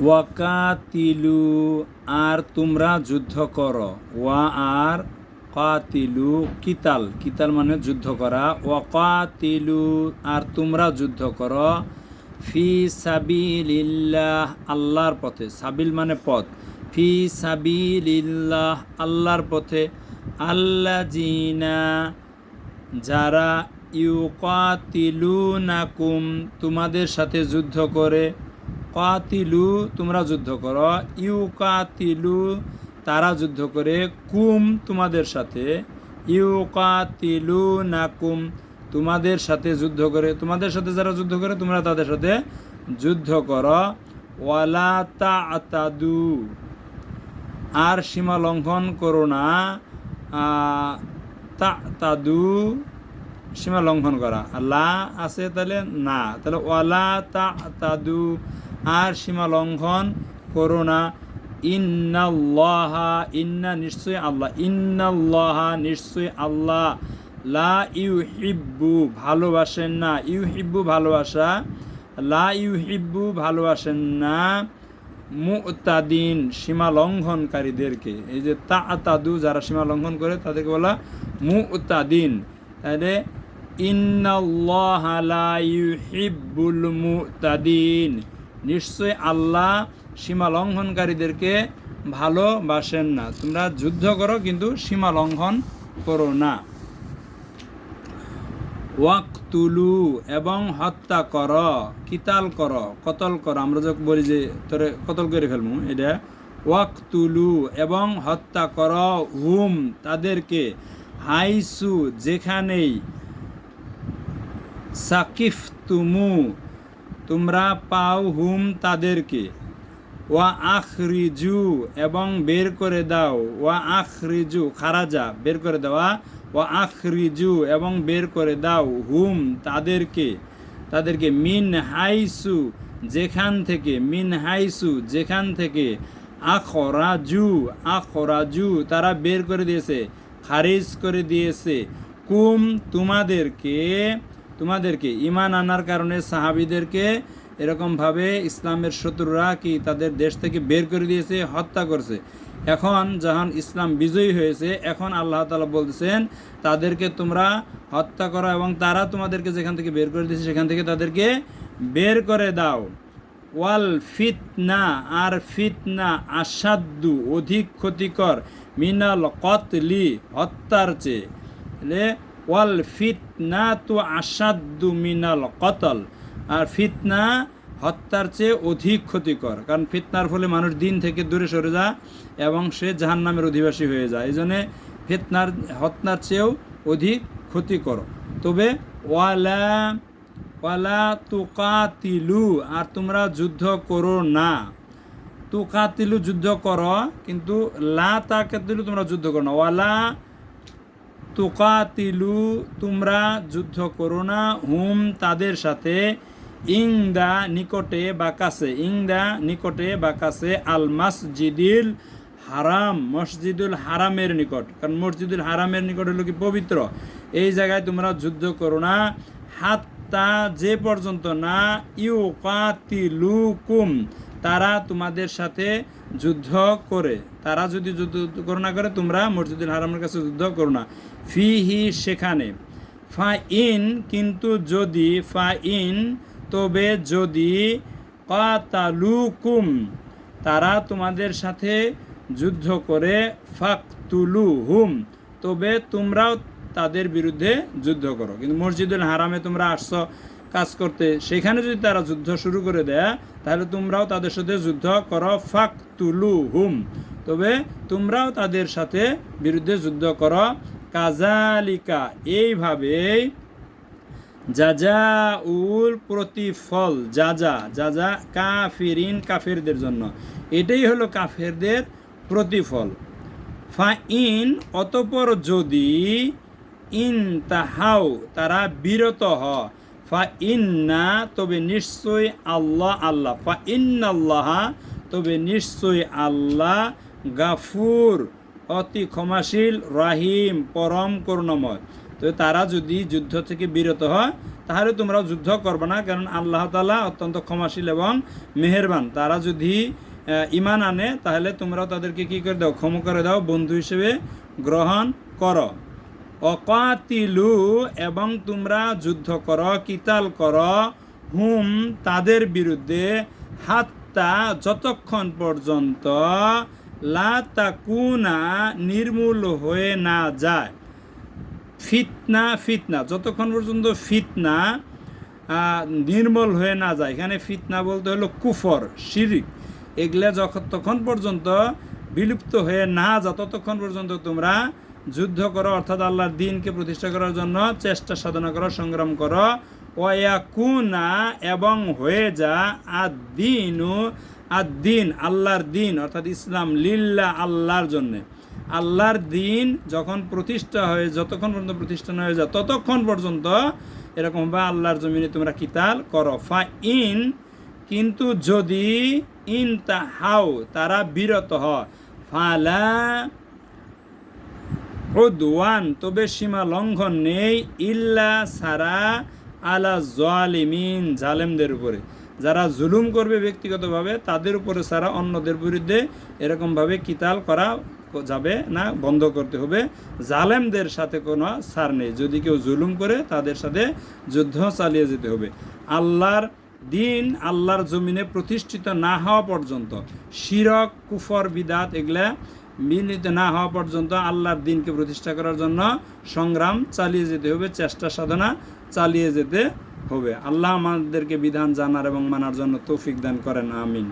ওয়াকাতিলু আর তোমরা যুদ্ধ করো। ওয়া আর কাতিলু কিতাল। কিতাল মানে যুদ্ধ করা। ওয়াকাতিলু আর তোমরা যুদ্ধ করো। ফি সাবিলিল্লাহ, আল্লাহর পথে। সাবিল মানে পথ। ফি সাবিলিল্লাহ, আল্লাহর পথে। আল্লাহ জিনা যারা ইউকাতিলু নাকুম তোমাদের সাথে যুদ্ধ করে। কাতিলু তোমরা যুদ্ধ করো। ইউ কাতিলু তারা যুদ্ধ করে। কুম, তোমাদের সাথে। ইউ কাতিলু না কুম তোমাদের সাথে যুদ্ধ করে। তোমাদের সাথে যারা যুদ্ধ করে, তোমরা তাদের সাথে যুদ্ধ করো। ওয়ালা তাদু আর সীমা লঙ্ঘন করো না। তা তাদু সীমা লঙ্ঘন করা। লা আছে তাহলে না। তাহলে ওয়ালা তা তাদু আর সীমা লঙ্ঘন করো না। ইন্নাল্লাহা, ইন্না নিশ্চয় আল্লাহ, ইন্নাল্লাহা নিশ্চয় আল্লাহ। লা ইউহিব্বু, ভালোবাসেন না। ইউহিব্বু, ভালোবাসা। লা ইউহিব্বু, ভালোবাসেন না। মুতাদিন, সীমা লঙ্ঘনকারীদেরকে। এই যে তা তাদু যারা সীমা লঙ্ঘন করে, তাদেরকে বলা মুতাদিন। তাহলে, ইন্নাল্লাহ লা ইউহিব্বুল মুতাদিন। নিশ্চয় আল্লাহ সীমা লঙ্ঘনকারীদেরকে ভালোবাসেন না। তোমরা যুদ্ধ করো, কিন্তু সীমা লঙ্ঘন করো না। ওয়াকতুলু এবং হত্যা কর, কিতাল কর, কতল কর। আমরা যখন বলি যে তোরে কতল করে ফেলব, এটা ওয়াকতুলু এবং হত্যা কর হুম, তাদেরকে। হাইসু, যেখানেই সাকিফ তুমু তোমরা পাও হুম তাদেরকে। ওয়া আখরিজু এবং বের করে দাও। ওয়া আখরিজু, খারাজা, বের করে দেওয়া ওয়া আখরিজু এবং বের করে দাও হুম তাদেরকে। তাদেরকে মিন হাইসু, যেখান থেকে, মিন হাইসু, যেখান থেকে। আখরাজু আখরাজু, তারা বের করে দিয়েছে, খারিজ করে দিয়েছে। কুম তোমাদেরকে তোমাদেরকে ইমান আনার কারণে সাহাবিদেরকে এরকমভাবে ইসলামের শত্রুরা কি তাদের দেশ থেকে বের করে দিয়েছে, হত্যা করছে। এখন যখন ইসলাম বিজয়ী হয়েছে, এখন আল্লাহ তালা বলতেছেন, তাদেরকে তোমরা হত্যা করো এবং তারা তোমাদেরকে যেখান থেকে বের করে দিয়েছে, সেখান থেকে তাদেরকে বের করে দাও। ওয়াল ফিতনা, আর ফিতনা আসাদ্দু অধিক ক্ষতিকর, মিনাল কতলি, হত্যার চেয়ে। ওয়াল ফিতনা তো আসাদ্দু মিনাল কতল। আর ফিতনা হত্যার চেয়ে অধিক ক্ষতিকর, কারণ ফিতনার ফলে মানুষ দিন থেকে দূরে সরে যায় এবং সে জাহান নামের অধিবাসী হয়ে যায়। এই জন্যে ফিতনার, হত্যার চেয়েও অধিক ক্ষতিকর। তবে ওয়ালা ওয়ালা তুকাতিলু, আর তোমরা যুদ্ধ করো না। তুকাতিলু যুদ্ধ করো, কিন্তু লা তাকাতিলু তোমরা যুদ্ধ করো না। ওয়ালা তুকাতিলু, তোমরা যুদ্ধ করো না। হুম, তাদের সাথে ইংদা নিকটে বা কাছে, ইংদা নিকটে বা কাছে আল মসজিদিল হারাম, মসজিদুল হারামের নিকট। কারণ মসজিদুল হারামের নিকট হলো কি? পবিত্র। এই জায়গায় তোমরা যুদ্ধ করো না। হাত্তা, যে পর্যন্ত না ইউ কাতিলুকুম তারা তোমাদের সাথে যুদ্ধ করে। তারা যদি যুদ্ধ করো না করে, তোমরা মসজিদুল হারামের কাছে যুদ্ধ করো না। ফি হি সেখানে। ফা ইন কিন্তু যদি ফা ইন তবে যদি কাতালুকুম, তারা তোমাদের সাথে যুদ্ধ করে ফাকতুলু হুম তবে তোমরাও তাদের বিরুদ্ধে যুদ্ধ করো। কিন্তু মসজিদুল হারামে তোমরা আসছো কাজ করতে, সেখানে যদি তারা যুদ্ধ শুরু করে দেয়, তাহলে তোমরাও তাদের সাথে যুদ্ধ করো ফাক তুলু হুম তবে তোমরাও তাদের সাথে বিরুদ্ধে যুদ্ধ করো। কাজালিকা এইভাবেই যাজা উল প্রতিফল যাজা যাজা কাফিরিন, কাফেরদের জন্য। এটাই হলো কাফেরদের প্রতিফল। ফা ইন অতপর যদি ইন তাহাও তারা বিরত হ ফা ইন্না, তবে নিশ্চয় আল্লাহ আল্লাহ। ফা ইন্নাল্লাহ, তবে নিশ্চয় আল্লাহ গাফুর, অতি ক্ষমাশীল, রাহিম, পরম করুণাময়। তো তারা যদি যুদ্ধ থেকে বিরত হয়, তাহলে তোমরাও যুদ্ধ করবে না, কারণ আল্লাহ তালা অত্যন্ত ক্ষমাশীল এবং মেহেরবান। তারা যদি ইমান আনে, তাহলে তোমরাও তাদেরকে কি করে দাও, ক্ষমা করে দাও, বন্ধু হিসেবে গ্রহণ করো। অকাতিলু এবং তোমরা যুদ্ধ কর, কিতাল কর, হুম, তাদের বিরুদ্ধে, হাত্তা যতক্ষণ পর্যন্ত লা তাকুনা নির্মূল হয়ে না যায়। ফিতনা ফিতনা, যতক্ষণ পর্যন্ত ফিতনা নির্মল হয়ে না যায়। এখানে ফিতনা বলতে হলো কুফর, শিরিক। এগুলা যতক্ষণ পর্যন্ত বিলুপ্ত হয়ে না যা, ততক্ষণ পর্যন্ত তোমরা যুদ্ধ করো, অর্থাৎ আল্লাহর দিনকে প্রতিষ্ঠা করার জন্য চেষ্টা সাধনা করো, সংগ্রাম করো। ওয়াকুনা এবং হয়ে যা আদিনু আদিন আল্লাহর দিন, অর্থাৎ ইসলাম লিল্লা, আল্লাহর জন্যে। আল্লাহর দিন যখন প্রতিষ্ঠা হয়ে, যতক্ষণ পর্যন্ত প্রতিষ্ঠান হয়ে যায়, ততক্ষণ পর্যন্ত এরকম বা আল্লাহর জমিনে তোমরা কিতাল করো। ফা ইন কিন্তু যদি ইন তা হাও তারা বিরত হয় ফালা উদওয়ান, তবে সীমা লঙ্ঘন নেই, ইল্লা সারা আলা জালিমিন, জালেমদের উপরে। যারা জুলুম করবে ব্যক্তিগতভাবে, তাদের উপরে সারা অন্যদের বিরুদ্ধে এরকমভাবে কিতাল করা যাবে না, বন্ধ করতে হবে। জালেমদের সাথে কোনো সার নেই। যদি কেউ জুলুম করে, তাদের সাথে যুদ্ধ চালিয়ে যেতে হবে। আল্লাহর দিন আল্লাহর জমিনে প্রতিষ্ঠিত না হওয়া পর্যন্ত, শিরক, কুফর, বিদাত, এগুলা মিলিত না হওয়া পর্যন্ত আল্লাহর দিনকে প্রতিষ্ঠা করার জন্য সংগ্রাম চালিয়ে যেতে হবে, চেষ্টা সাধনা চালিয়ে যেতে হবে। আল্লাহ আমাদেরকে বিধান জানার এবং মানার জন্য তৌফিক দান করেন, আমিন।